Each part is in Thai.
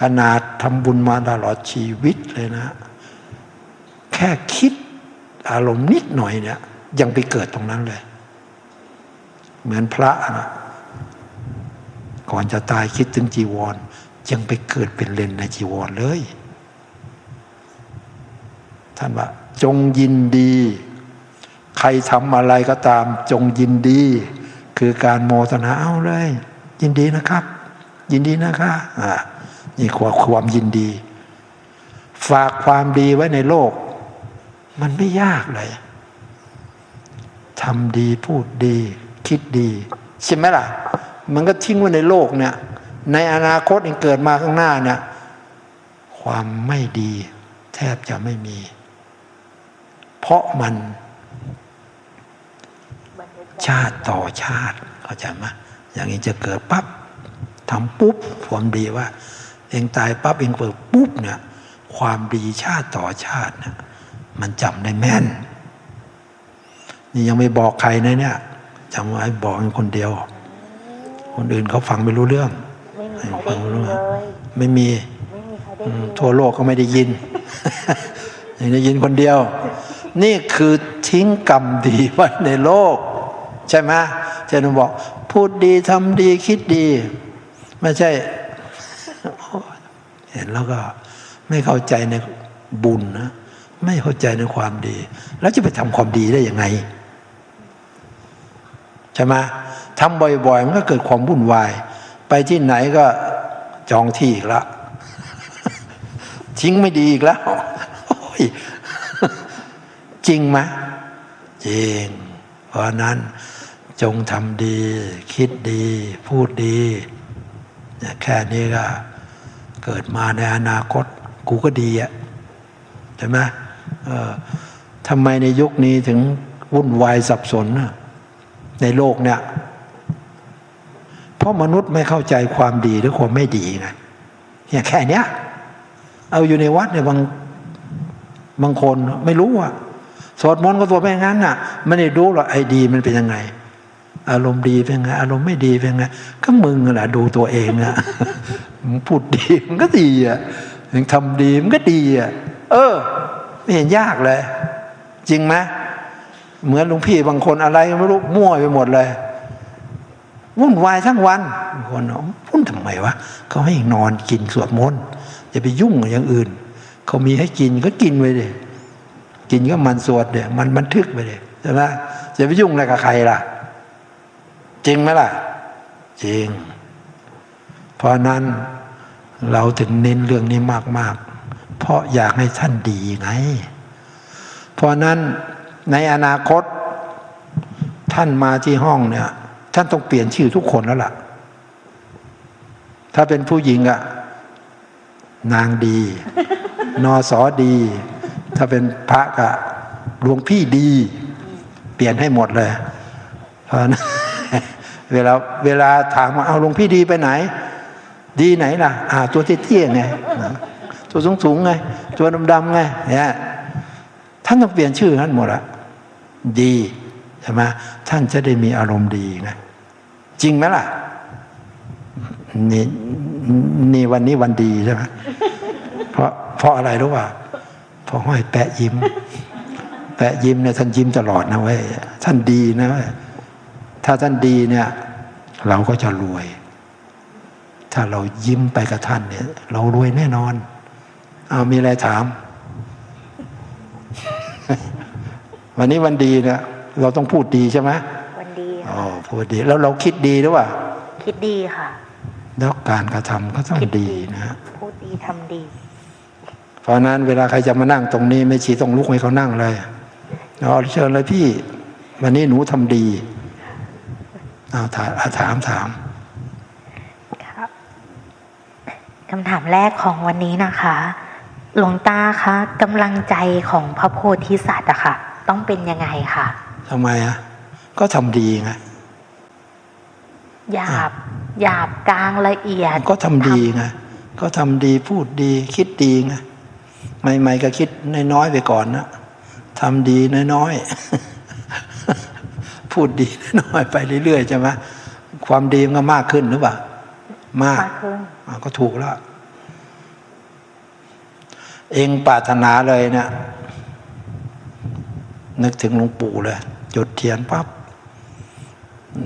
ขนาดทำบุญมาตลอดชีวิตเลยนะ แค่คิดอารมณ์นิดหน่อยเนี่ย ยังไปเกิดตรงนั้นเลย เหมือนพระนะก่อนจะตายคิดถึงจีวร ยังไปเกิดเป็นเลนในจีวรเลย ท่านว่า จงยินดี ใครทำอะไรก็ตาม จงยินดี คือการโมทนาเอาเลย ยินดีนะครับ ยินดีนะคะอ่า นี่ความความยินดี ฝากความดีไว้ในโลก มันไม่ยากเลยทำดีพูดดี คิดดีใช่ไหมล่ะ มันก็ทิ้งไว้ในโลกเนี่ย ในอนาคตเองเกิดมาข้างหน้าเนี่ย ความไม่ดี แทบจะไม่มี เพราะมันชาติต่อชาติเข้าใจไหมอย่างนี้จะเกิดปั๊บทำปุ๊บความดีว่า เองตายปั๊บเองเกิดปุ๊บเนี่ยความดีชาติต่อชาติเนี่ยมันจำได้แม่น นี่ยังไม่บอกใครนะเนี่ยจำไว้บอกเองคนเดียว คนอื่นเขาฟังไม่รู้เรื่องไม่มีใครได้ยินเลยไม่มีไม่มีใครได้อืมยินทั่วโลกก็ไม่ได้ยินยังได้ยินคนเดียว นี่คือทิ้งกรรมดีไว้ในโลก ใช่ไหมเช่นบอกพูดดีทำดีคิดดี ไม่ใช่ เห็นแล้วก็ไม่เข้าใจในบุญนะไม่เข้าใจในความดี แล้วจะไปทำความดีได้ยังไงใช่ไหมทำบ่อยๆ มันก็เกิดความวุ่นวาย ไปที่ไหนก็จองที่อีกละทิ้งไม่ดีอีกแล้วจริงไหมจริง เพราะนั้นจงทำดี คิดดี พูดดี แค่นี้ก็ เกิดมาในอนาคต กูก็ดีอะใช่ไหมทำไมในยุคนี้ถึงวุ่นวายสับสนในโลกเนี่ย เพราะมนุษย์ไม่เข้าใจความดีหรือความไม่ดีไงเนี่ยแค่เนี้ย เอาอยู่ในวัดเนี่ยบางบางคนไม่รู้อะสวดมนต์ก็สวดไม่งั้นน่ะไม่ได้รู้หรอกไอ้ดีมันเป็นยังไง อารมณ์ดีเป็นไง อารมณ์ไม่ดีเป็นไง ก็มึงแหละดูตัวเองอะ มึงพูดดีมันก็ดีอะมึงทำดีมันก็ดีอะเออ ไม่เห็นยากเลย จริงไหมเหมือนหลวงพี่บางคนอะไรไม่รู้มั่วไปหมดเลยวุ่นวายทั้งวันบางคนวุ่นทำไมวะเขาให้นอนกินสวดมนต์อย่าไปยุ่งกับอย่างอื่น เขามีให้กินก็กินไปเลยกินก็มันสวดเดี๋ยมันบันทึกไปเลยใช่ไหมจะไปยุ่งอะไรกับใครล่ะ จริงไหมล่ะ จริง เพราะนั้น เราถึงเน้นเรื่องนี้มาก ๆ เพราะอยากให้ท่านดีไง เพราะนั้นในอนาคตท่านมาที่ห้องเนี่ย ท่านต้องเปลี่ยนชื่อทุกคนแล้วล่ะ ถ้าเป็นผู้หญิงอะนางดี นอสอดี ถ้าเป็นพระกะหลวงพี่ดี เปลี่ยนให้หมดเลย เพราะนั้นเวลาเวลาถามว่าเอาหลวงพี่ดีไปไหน ดีไหนล่ะ อ่า ตัวเตี้ยๆไงตัวสูงๆไง ตัวดำๆไงเนี่ยท่านต้องเปลี่ยนชื่อท่านหมดละดีใช่ไหมท่านจะได้มีอารมณ์ดีไงจริงไหมล่ะนี่นี่วันนี้วันดีใช่ไหมเพราะเพราะอะไรรู้ป่ะเพราะห้อยแปะยิ้ม แปะยิ้มเนี่ยท่านยิ้มตลอดนะเว้ยท่านดีนะ ถ้าท่านดีเนี่ย เราก็จะรวย ถ้าเรายิ้มไปกับท่านเนี่ย เรารวยแน่นอน เอามีอะไรถาม วันนี้วันดีเนี่ยเราต้องพูดดีใช่ไหมวันดีอ๋อค่ะพูดดี แล้วเราคิดดีหรือเปล่าคิดดีค่ะ แล้วการกระทำก็ต้องคิดดีนะฮะพูดดีทำดี เพราะนั้นเวลาใครจะมานั่งตรงนี้ไม่ชี้ต้องลุกให้เขานั่งเลยเอาเชิญเลยพี่ วันนี้หนูทำดีเอาถามเอาถามถาม ครับ คำถามแรกของวันนี้นะคะ หลวงตาคะกำลังใจของพระโพธิสัตว์อะค่ะ ต้องเป็นยังไงคะทำไมอะก็ทำดีไงหยาบหยาบกลางละเอียด ก็ทำดีไงก็ทำดีพูดดีคิดดีไงใหม่ๆก็คิดน้อยๆไปก่อนนะทำดีน้อยๆพูดดีน้อยๆไปเรื่อยๆใช่ไหมความดีมันก็มากขึ้นหรือเปล่า มากมากขึ้นอะก็ถูกแล้ว เองปรารถนาเลยเนี่ยนึกถึงหลวงปู่เลย จุดเทียนปั๊บ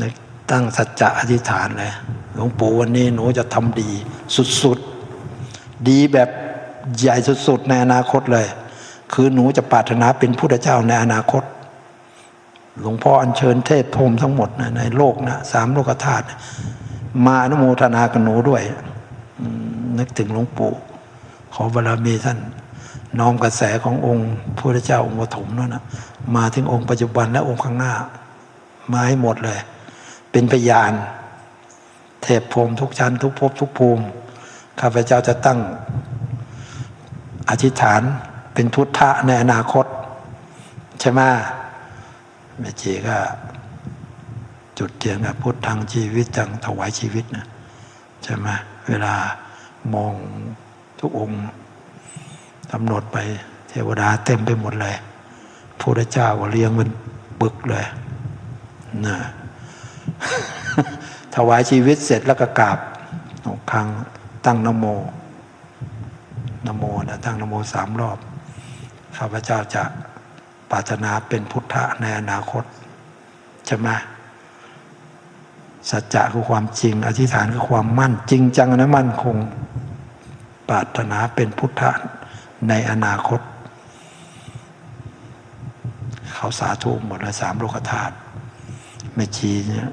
นึกตั้งสัจจะอธิษฐานเลยหลวงปู่วันนี้หนูจะทำดีสุดๆ ดีแบบใหญ่สุดๆ ในอนาคตเลย คือหนูจะปรารถนาเป็นพุทธเจ้าในอนาคต หลวงพ่ออัญเชิญเทพพรหมทั้งหมดนะในโลกนะสามโลกธาตุนะ มาอนุโมทนากับหนูด้วยนึกถึงหลวงปู่ ขอบารมีท่านน้อมกระแสขององค์พระเจ้าองค์ปฐมนั่นนะมาถึงองค์ปัจจุบันและองค์ข้างหน้า มาให้หมดเลย เป็นพยาน เทพพรมทุกชั้น ทุกภพทุกภูมิข้าพเจ้าจะตั้ง อธิษฐานเป็นพุตทะในอนาคต ใช่ไหมแม่จีก็ จุดเทียนกับพุทธังชีวิตจังถวายชีวิตนะใช่ไหมเวลามองทุกองค์กำหนดไปเทวดาเต็มไปหมดเลยพระเจ้าก็เลี้ยงเป็นปึกเลยนะถวายชีวิตเสร็จแล้วก็กราบสองครั้งตั้งนโมนโมนะตั้งนโมสามรอบข้าพเจ้าจะปรารถนาเป็นพุทธะในอนาคตใช่ไหม สัจจะคือความจริง อธิษฐานคือความมั่น จริงจังและมั่นคง ปรารถนาเป็นพุทธะในอนาคต เขาสาธุหมดเลยสามโลกธาตุแม่ชีเนี่ย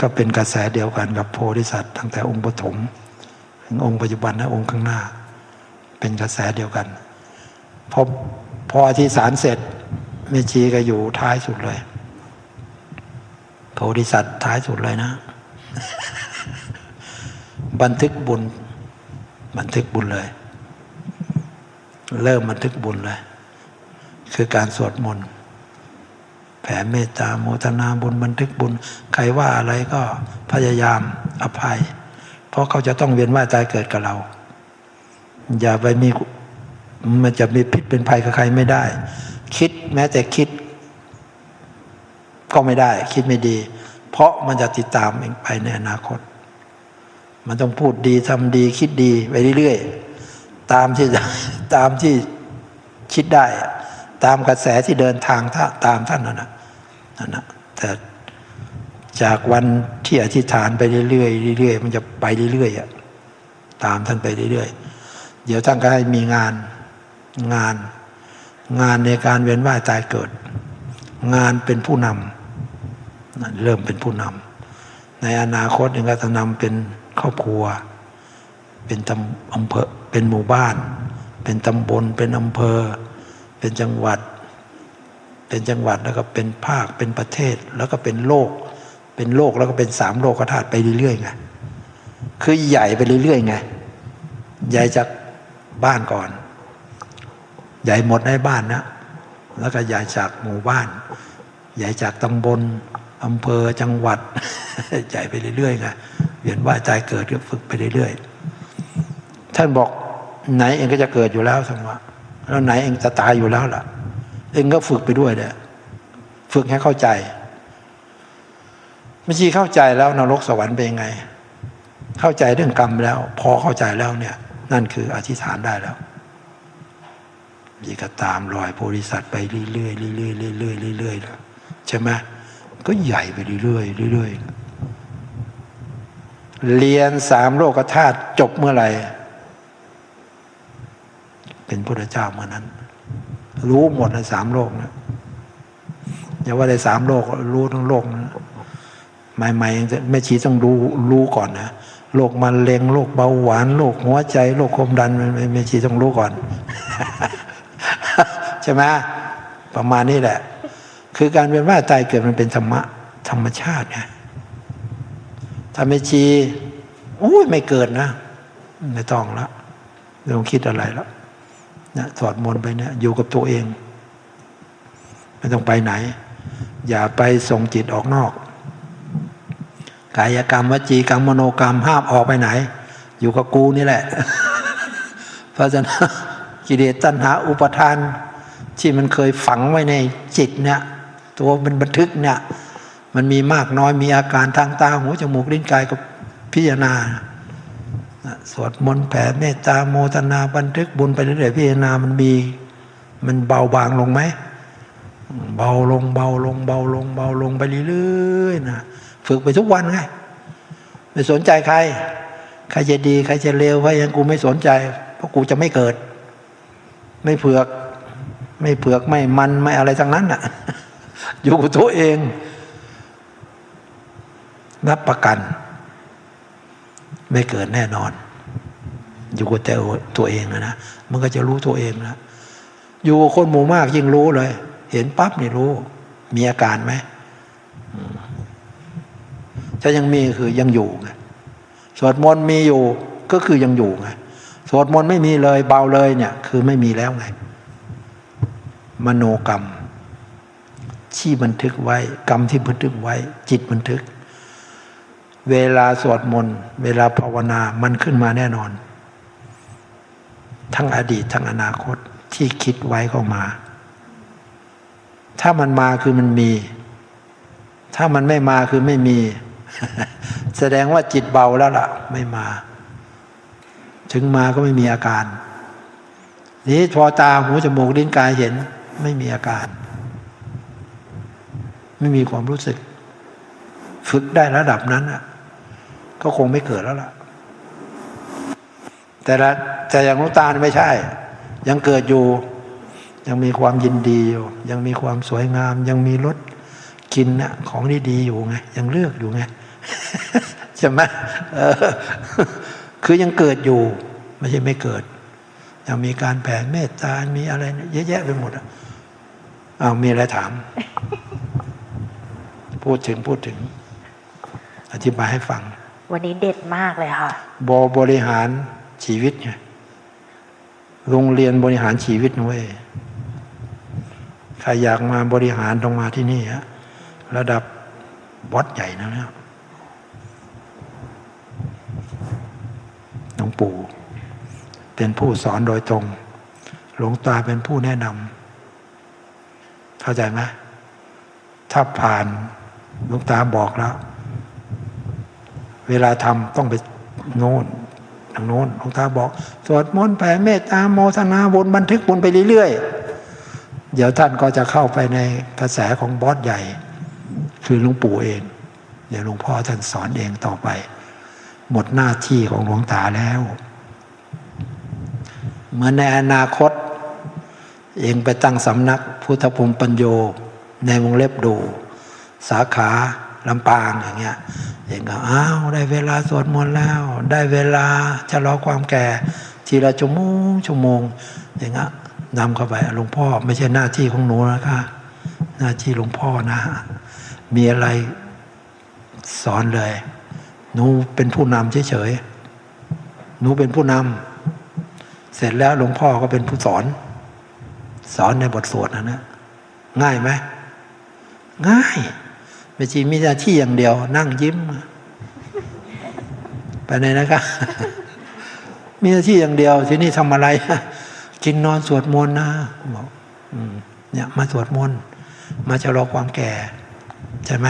ก็เป็นกระแสเดียวกันกับโพธิสัตว์ตั้งแต่องค์ปฐมถึงองค์ปัจจุบันและองค์ข้างหน้า เป็นกระแสเดียวกันพอพออธิษฐานเสร็จแม่ชีก็อยู่ท้ายสุดเลย พธิสัตว์ท้ายสุดเลยนะ บันทึกบุญ บันทึกบุญเลย เริ่มบันทึกบุญเลย คือการสวดมนต์แผ่เมตตาโมทนาบุญบันทึกบุญ ใครว่าอะไรก็พยายามอภัย เพราะเขาจะต้องเวียนว่ายตายเกิดกับเรา อย่าไปมีมันจะมีพิษเป็นภัยกับใครไม่ได้ คิดแม้แต่คิด ก็ไม่ได้คิดไม่ดี เพราะมันจะติดตามเองไปในอนาคต มันต้องพูดดีทำดีคิดดีไปเรื่อยๆ ตามที่ตามที่คิดได้ ตามกระแสที่เดินทางถ้าตามท่านนั่นนะนั่นนะแต่จากวันที่อธิษฐานไปเรื่อยๆเรื่อยๆมันจะไปเรื่อยๆอะตามท่านไปเรื่อยๆ เดี๋ยวท่านก็ให้มีงานงาน งานในการเวียนว่ายตายเกิด งานเป็นผู้นำ นั่นเริ่มเป็นผู้นำในอนาคตเองก็จะนำเป็นครอบครัว เป็นตำอำเภอเป็นหมู่บ้าน เป็นตำบล เป็นอำเภอ เป็นจังหวัด เป็นจังหวัดแล้วก็เป็นภาคเป็นประเทศแล้วก็เป็นโลก เป็นโลกแล้วก็เป็นสามโลกธาตุไปเรื่อยๆไงคือใหญ่ไปเรื่อยๆไงใหญ่จากบ้านก่อน ใหญ่หมดในบ้านนะแล้วก็ใหญ่จากหมู่บ้าน ใหญ่จากตำบล อำเภอจังหวัดใหญ่ไปเรื่อยๆไงเวียนว่ายตายเกิดก็ฝึกไปเรื่อยๆท่านบอกไหนเองก็จะเกิดอยู่แล้วสังวะแล้วไหนเองจะตายอยู่แล้วล่ะ เองก็ฝึกไปด้วยเนี่ยฝึกให้เข้าใจไม่ใช่เข้าใจแล้วนรกสวรรค์เป็นยังไง เข้าใจเรื่องกรรมแล้ว พอเข้าใจแล้วเนี่ย นั่นคืออธิษฐานได้แล้วมีก็ตามรอยโพธิสัตว์ไปเรื่อยๆเรื่อยๆเรื่อยๆเรื่อยๆแล้วใช่ไหม ก็ใหญ่ไปเรื่อยๆเรื่อยๆเรียนสามโลกธาตุจบเมื่อไหร่ เป็นพระเจ้าเมื่อนั้น รู้หมดในสามโลกนะอย่าว่าในสามโลก รู้ทั้งโลกนะใหม่ๆแม่ชีต้องรู้รู้ก่อนนะโรคมะเร็งโรคเบาหวานโรคหัวใจโรคความดันแม่ชีต้องรู้ก่อน ใช่ไหมประมาณนี้แหละ คือการเป็นว่าตายเกิดมันเป็นธรรมะธรรมชาติไงถ้าแม่ชีอุ้ยไม่เกิดนะ ไม่ต้องละไม่ต้องคิดอะไรแล้วนะสวดมนต์ไปเนี่ยอยู่กับตัวเอง ไม่ต้องไปไหน อย่าไปส่งจิตออกนอก กายกรรมวจีกรรมมโนกรรมห้ามออกไปไหน อยู่กับกูนี่แหละ เพราะฉะนั้นกิเลสตัณหาอุปทาน ที่มันเคยฝังไว้ในจิตเนี่ย ตัวมันบันทึกเนี่ย มันมีมากน้อยมีอาการทางตาหูจมูกลิ้นกายกับพิจารณาสวดมนต์แผ่เมตตาโมทนาบันทึกบุญไปเรื่อยๆพิจารณามันมีมันเบาบางลงไหมเบาลงเบาลงเบาลงเบาลงไปเรื่อยๆนะฝึกไปทุกวันไงไม่สนใจใคร ใครจะดี ใครจะเลวใครยังกูไม่สนใจ เพราะกูจะไม่เกิด ไม่เผือก ไม่เผือกไม่มันไม่อะไรทั้งนั้นอะ อยู่กับตัวเอง รับประกัน ไม่เกิดแน่นอน อยู่กับแต่ตัวเองนะนะมันก็จะรู้ตัวเองนะอยู่กับคนหมู่มากยิ่งรู้เลย เห็นปั๊บนี่รู้ มีอาการไหมอืมถ้ายังมีคือยังอยู่ไงสวดมนต์มีอยู่ก็คือยังอยู่ไงสวดมนต์ไม่มีเลยเบาเลยเนี่ย คือไม่มีแล้วไง มโนกรรม ที่บันทึกไว้ กรรมที่บันทึกไว้ จิตบันทึก เวลาสวดมนต์เวลาภาวนามันขึ้นมาแน่นอน ทั้งอดีตทั้งอนาคตที่คิดไว้ก็มา ถ้ามันมาคือมันมี ถ้ามันไม่มาคือไม่มี แสดงว่าจิตเบาแล้วล่ะ ไม่มา ถึงมาก็ไม่มีอาการ นี้พอตาหูจมูกลิ้นกายเห็นไม่มีอาการ ไม่มีความรู้สึก ฝึกได้ระดับนั้นอะ ก็คงไม่เกิดแล้วล่ะ แต่ละแต่อย่างลูกตาไม่ใช่ ยังเกิดอยู่ ยังมีความยินดีอยู่ ยังมีความสวยงาม ยังมีรสกินน่ะของดีๆอยู่ไง ยังเลือกอยู่ไงใช่ไหมเออ คือยังเกิดอยู่ ไม่ใช่ไม่เกิด ยังมีการแผ่เมตตา มีอะไรเนี่ยเยอะแยะไปหมดอะอ้าวมีอะไรถาม พูดถึงพูดถึง อธิบายให้ฟัง วันนี้เด็ดมากเลยค่ะบบริหารชีวิตไงโรงเรียนบริหารชีวิตนะเว้ยใครอยากมาบริหารต้องมาที่นี่ฮะระดับวัดใหญ่นะเนี่ยหลวงปู่ เป็นผู้สอนโดยตรง หลวงตาเป็นผู้แนะนำเข้าใจไหมถ้าผ่านห ลวงตาบอกแล้ว เวลาทำต้องไปโน่นทางโน้นหลวงตาบอก สวดมนต์แผ่เมตตาโมทนาบนบันทึกบนไปเรื่อยๆ เดี๋ยวท่านก็จะเข้าไปในกระแสของบอสใหญ่ คือหลวงปู่เอง เดี๋ยวหลวงพ่อท่านสอนเองต่อไป หมดหน้าที่ของหลวงตาแล้ว เหมือนในอนาคต เองไปตั้งสำนักพุทธภูมิปัญโยในวงเล็บดู สาขาลำปางอย่างเงี้ยเองก็อ้าวได้เวลาสวดมนต์แล้ว ได้เวลาจะรอความแก่ ทีละชั่วโมงชั่วโมงอย่างเงี้ยนำเข้าไปหลวงพ่อไม่ใช่หน้าที่ของหนูนะคะ หน้าที่หลวงพ่อนะ มีอะไรสอนเลย หนูเป็นผู้นำเฉยๆหนูเป็นผู้นำเสร็จแล้วหลวงพ่อก็เป็นผู้สอน สอนในบทสวดนะนะง่ายไหมง่าย ไม่ใช่มีหน้าที่อย่างเดียว นั่งยิ้ม ไปไหนนะครับมีหน้าที่อย่างเดียว ที่นี่ทำอะไรกินนอนสวดมนต์นะบอกเนี่ยมาสวดมนต์มาจะรอความแก่ ใช่ไหม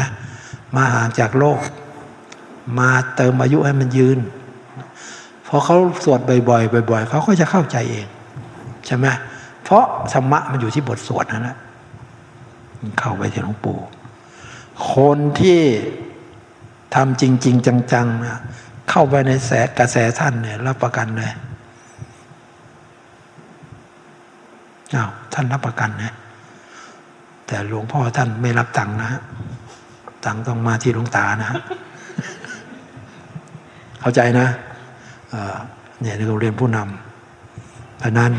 มาห่างจากโลก มาเติมอายุให้มันยืนพอเขาสวดบ่อยๆบ่อย ๆเขาก็จะเข้าใจเองใช่ไหมเพราะธรรมะมันอยู่ที่บทสวดนั่นแหละเข้าไปที่หลวงปู่ คนที่ทำจริง ๆ จังๆนะเข้าไปในแสกระแสท่านเนี่ยรับประกันเลยอ้าวท่านรับประกันนะแต่หลวงพ่อท่านไม่รับตังค์นะตังค์ต้องมาที่หลวงตานะฮะเข้าใจนะเนี่ยเราเรียนผู้นำเพราะนั้น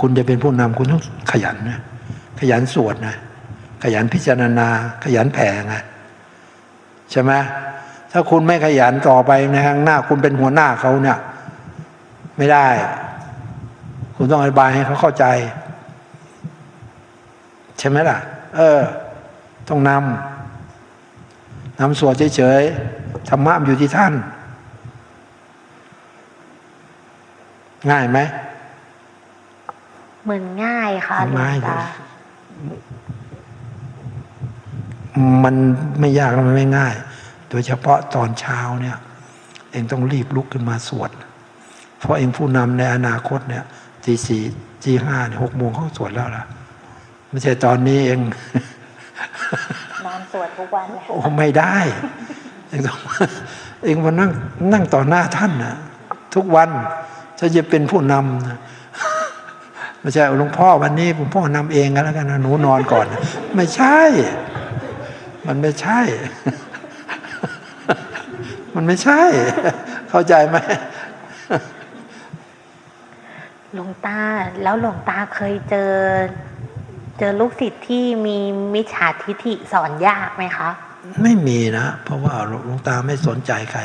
คุณจะเป็นผู้นำคุณต้องขยันนะขยันสวดนะ ขยันพิจารณา ขยันแผ่ไงใช่ไหมถ้าคุณไม่ขยันต่อไปในข้างหน้า คุณเป็นหัวหน้าเขาเนี่ย ไม่ได้ คุณต้องอธิบายให้เขาเข้าใจ ใช่ไหมล่ะ เออ ต้องนำนำสวดเฉยๆธรรมะมันอยู่ที่ท่าน ง่ายไหมเหมือนง่ายค่ะหลวงง่ายตา มันไม่ยากและมันไม่ง่าย โดยเฉพาะตอนเช้าเนี่ย เองต้องรีบลุกขึ้นมาสวด เพราะเองผู้นำในอนาคตเนี่ยตีสี่ตีห้าเนี่ยหกโมงเขาสวดแล้วล่ะไม่ใช่ตอนนี้เองนอนสวดทุกวันเลยโอ้ไม่ได้เองต้องเองมานั่งนั่งต่อหน้าท่านนะทุกวันถ้าจะเป็นผู้นำนะไม่ใช่หลวงพ่อวันนี้ผมพ่อนำเองกันแล้วกันนะหนูนอนก่อน ไม่ใช่ มันไม่ใช่ มันไม่ใช่ เข้าใจไหมหลวงตาแล้วหลวงตาเคยเจอ เจอลูกศิษย์ที่มีมิจฉาทิฐิสอนยากไหมคะ ไม่มีนะ เพราะว่าหลวงตาไม่สนใจใคร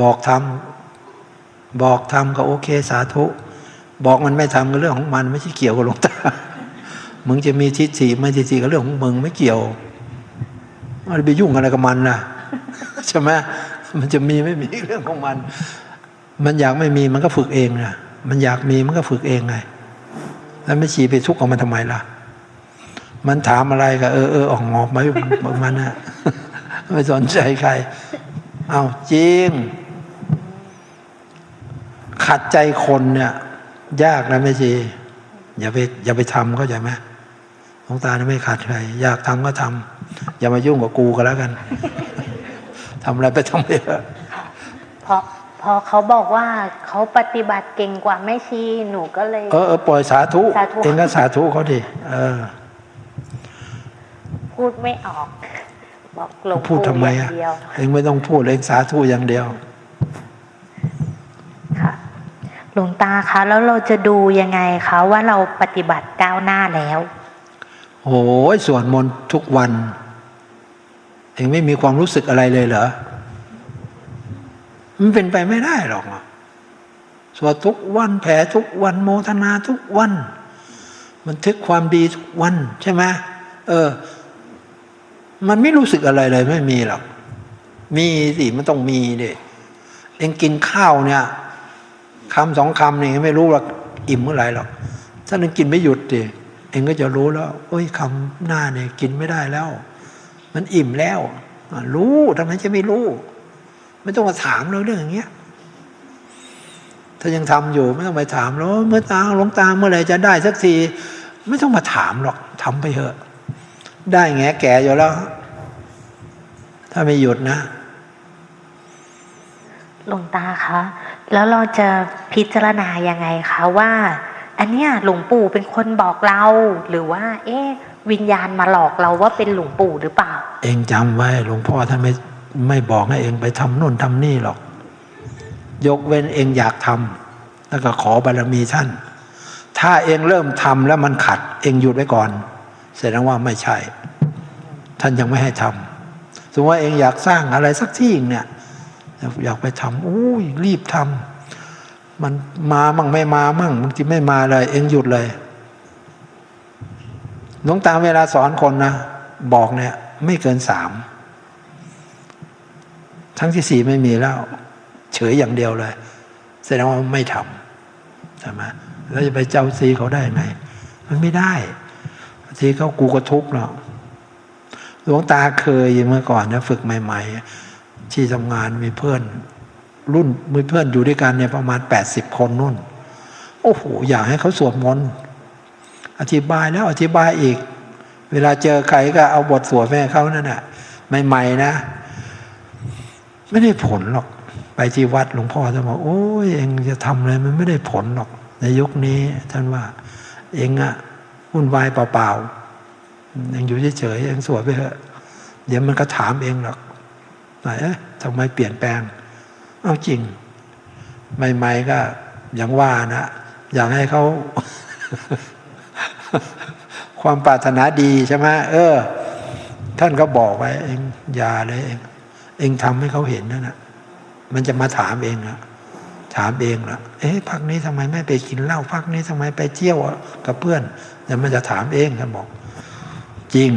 บอกทำบอกทำก็โอเคสาธุ บอกมันไม่ทำก็เรื่องของมันไม่ใช่เกี่ยวกับหลวงตา มึงจะมีทิฏฐิไม่ทิฏฐิก็เรื่องของมึงไม่เกี่ยว มันไปยุ่งอะไรกับมันล่ะใช่ไหมมันจะมีไม่มีเรื่องของมัน มันอยากไม่มีมันก็ฝึกเองนะมันอยากมีมันก็ฝึกเองไง แล้วไม่ชีไปทุกข์กับมันทำไมล่ะ มันถามอะไรก็เออเออออกงอกมาประมาณน่ะไม่สนใจใคร เอาจริง ขัดใจคนเนี่ย ยากนะไม่ชีอย่าไปอย่าไปทำเข้าใจไหมหลวงตาเนี่ยไม่ขัดใครอยากทำก็ทำ อย่ามายุ่งกับกูก็แล้วกันทำอะไรไปทำไปเถอะเพราะพอเขาบอกว่าเขาปฏิบัติเก่งกว่าแม่ชีหนูก็เลย เออเออปล่อยสาธุสาธุเองก็สาธุเขาดิเออ พูดไม่ออก บอกหลวงพูดปู่ทำไมอย่าอะงเดียวเองไม่ต้องพูดเองสาธุอย่างเดียวค่ะหลวงตาคะแล้วเราจะดูยังไงคะว่าเราปฏิบัติก้าวหน้าแล้ว โอ้ยสวดมนต์ทุกวันเองไม่มีความรู้สึกอะไรเลยเหรอ มันเป็นไปไม่ได้หรอกสวดทุกวันแผ่ทุกวันโมทนาทุกวัน มันทึกความดีทุกวันใช่ไหมเออ มันไม่รู้สึกอะไรเลยไม่มีหรอก มีสิมันต้องมีดิเองกินข้าวเนี่ยคำสองคำนี่ไม่รู้ว่าอิ่มเมื่อไหร่หรอก ถ้าเองกินไม่หยุดดิ องก็จะรู้แล้วโอ้ยคำหน้าเนี่ยกินไม่ได้แล้ว มันอิ่มแล้วรู้ทำไมจะไม่รู้ ไม่ต้องมาถามเราเรื่องอย่างเงี้ย ถ้ายังทำอยู่ไม่ต้องไปถามแล้วเมื่อตาหลงตาเมื่อไหร่จะได้สักทีไม่ต้องมาถามหรอกทำไปเถอะ ได้แงแก่อยู่แล้ว ถ้าไม่หยุดนะหลวงตาคะแล้วเราจะพิจารณายังไงคะว่า อันเนี้ยหลวงปู่เป็นคนบอกเรา หรือว่า เอ๊ะวิญญาณมาหลอกเราว่าเป็นหลวงปู่หรือเปล่า เองจำไว้หลวงพ่อท่านไม่ไม่บอกให้เองไปทำนู่นทำนี่หรอก ยกเว้นเองอยากทำแล้วก็ขอบารมีท่าน ถ้าเองเริ่มทำแล้วมันขัด เองหยุดไว้ก่อนแสดงว่าไม่ใช่ ท่านยังไม่ให้ทำสมมติว่าเองอยากสร้างอะไรสักที่เนี่ยอยากไปทำอุ้ยรีบทำ มันมามั่งไม่มามั่งบางทีไม่มาเลย เองหยุดเลยหลวงตาเวลาสอนคนนะบอกเนี่ย ไม่เกินสามทั้งที่สี่ไม่มีแล้ว เฉยอย่างเดียวเลยแสดงว่าไม่ทำใช่ไหมแล้วจะไปเจ้าซีเขาได้ไงมันไม่ได้ทีเขากูก็ทุกข์หรอกหลวงตาเคยเมื่อก่อนนะฝึกใหม่ ๆ ที่ทำงานมีเพื่อน รุ่นมีเพื่อนอยู่ด้วยกันเนี่ยประมาณแปดสิบคนนู่น โอ้โห อยากให้เขาสวดมนต์อธิบายแล้วอธิบายอีก เวลาเจอใครก็เอาบทสวดแม่เขานั่นแหะใหม่ๆนะ ไม่ได้ผลหรอก ไปที่วัดหลวงพ่อท่านบอกโอ้ยเองจะทำอะไรมันไม่ได้ผลหรอก ในยุคนี้ท่านว่า เองอะวุ่นวายเปล่าๆเองอยู่เฉยๆเองสวดไปเถอะเดี๋ยวมันก็ถามเองหรอกไหนเอ๊ะทำไมเปลี่ยนแปลง เอาจริง ใหม่ ๆ ก็อย่างว่านะ อยากให้เขา ความปรารถนาดีใช่ไหมเออ ท่านก็บอกไว้ เองอย่าเลยเอง เองทำให้เขาเห็นนั่นนะมันจะมาถามเองนะถามเองละเอ๊ะพักนี้ทำไมไม่ไปกินเหล้าพักนี้ทำไมไปเที่ยวกับเพื่อนแต่มันจะถามเองท่านบอก จริง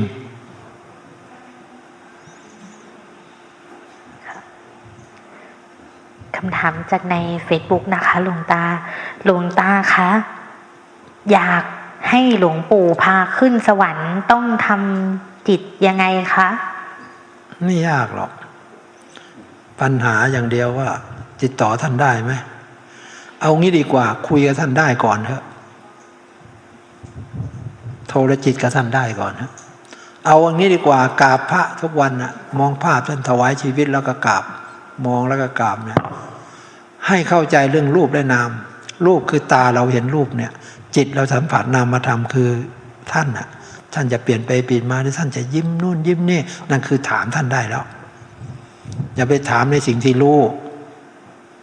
คำถามจากใน Facebook นะคะหลวงตาหลวงตาคะอยากให้หลวงปู่พาขึ้นสวรรค์ต้องทำจิตยังไงคะไม่ยากหรอก ปัญหาอย่างเดียวว่าติดต่อท่านได้ไหมเอางี้ดีกว่า คุยกับท่านได้ก่อนเถอะโทรจิตกับท่านได้ก่อนเถอะเอาอย่างนี้ดีกว่า กราบพระทุกวันนะมองภาพท่านถวายชีวิตแล้วก็กราบ มองแล้วก็กราบเนี่ยให้เข้าใจเรื่องรูปและนาม รูปคือตาเราเห็นรูปเนี่ย จิตเราสัมผัสนามธรรมคือท่านน่ะ ท่านจะเปลี่ยนไปเปลี่ยนมาหรือท่านจะยิ้มนู่นยิ้มนี่นั่นคือถามท่านได้แล้ว อย่าไปถามในสิ่งที่รู้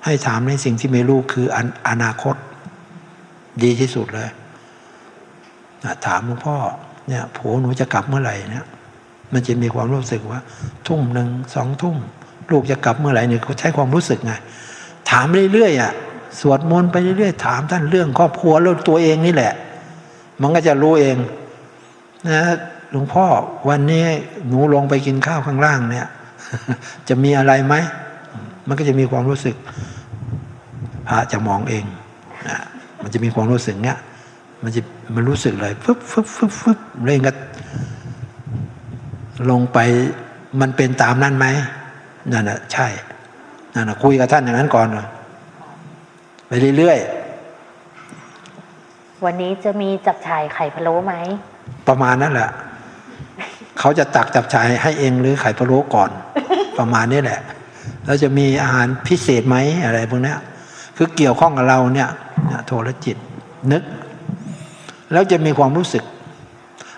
ให้ถามในสิ่งที่ไม่รู้คืออนอนาคต ดีที่สุดเลยถามหลวงพ่อเนี่ยผัวหนูจะกลับเมื่อไหร่เนี่ยมันจะมีความรู้สึกว่า ทุ่มหนึ่งสองทุ่ม ลูกจะกลับเมื่อไหร่เนี่ยเขาใช้ความรู้สึกไงถามเรื่อยๆอะสวดมนต์ไปเรื่อยๆถามท่านเรื่องครอบครัวเรื่องตัวเองนี่แหละ มันก็จะรู้เองนะหลวงพ่อวันนี้หนูลงไปกินข้าวข้างล่างเนี่ย จะมีอะไรไหม มันก็จะมีความรู้สึก พระจะมองเองนะมันจะมีความรู้สึกเนี้ยมันจะมันรู้สึกเลยฟึบฟึบฟึบฟึบเลยก็ลงไปมันเป็นตามนั้นไหม นั่นแหะใช่นั่นนะคุยกับท่านอย่างนั้นก่อนเลยไปเรื่อยวันนี้จะมีจับฉ่ายไข่พะโล้ไหมๆประมาณนั้นแหละเขาจะตักจับฉายให้เองหรือไข่พะโล้ก่อน ประมาณนี้แหละ แล้วจะมีอาหารพิเศษไหมอะไรพวกเนี้ยคือเกี่ยวข้องกับเราเนี่ยเนี่ยโทรจิตนึก แล้วจะมีความรู้สึก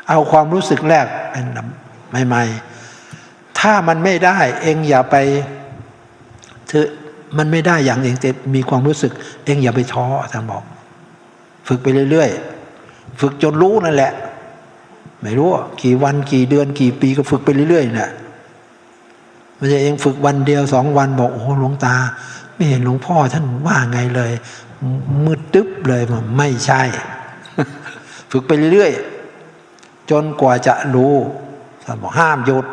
เอาความรู้สึกแรกเป็นใหม่ๆ ถ้ามันไม่ได้เองอย่าไปถือมันไม่ได้อย่างเองแต่มีความรู้สึก เองอย่าไปท้อท่านบอก ฝึกไปเรื่อยๆ ฝึกจนรู้นั่นแหละ ไม่รู้กี่วันกี่เดือนกี่ปีก็ฝึกไปเรื่อยๆน่ะมันจะเองฝึกวันเดียวสองวันบอกโอ้หลวงตา ไม่เห็นหลวงพ่อท่านว่าไงเลย มืดตึ๊บเลยมันไม่ใช่ ฝึกไปเรื่อยๆ จนกว่าจะรู้ท่านบอกห้ามหยุด